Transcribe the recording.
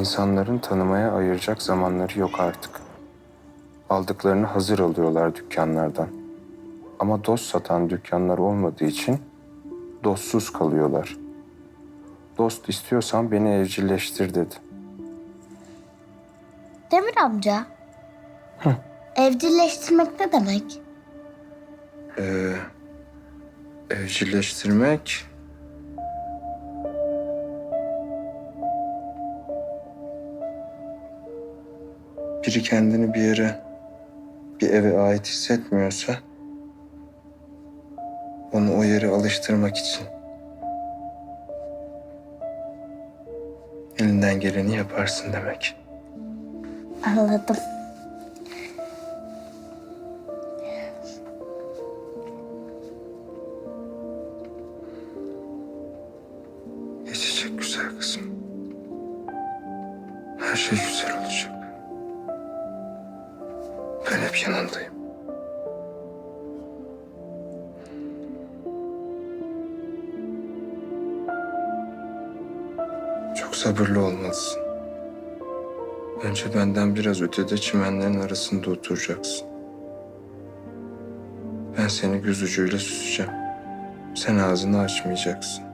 İnsanların tanımaya ayıracak zamanları yok artık. Aldıklarını hazır alıyorlar dükkanlardan. Ama dost satan dükkanlar olmadığı için dostsuz kalıyorlar. Dost istiyorsan beni evcilleştir dedi. Demir amca. Evcilleştirmek ne demek? Ee, evcilleştirmek... Biri kendini bir yere, bir eve ait hissetmiyorsa... ...onu o yere alıştırmak için... ...elinden geleni yaparsın demek. Anladım. Geçecek güzel kızım. Her şey güzel olacak. Ben hep yanındayım. Çok sabırlı olmalısın. Önce benden biraz ötede çimenlerin arasında oturacaksın. Ben seni göz ucuyla süseceğim. Sen ağzını açmayacaksın.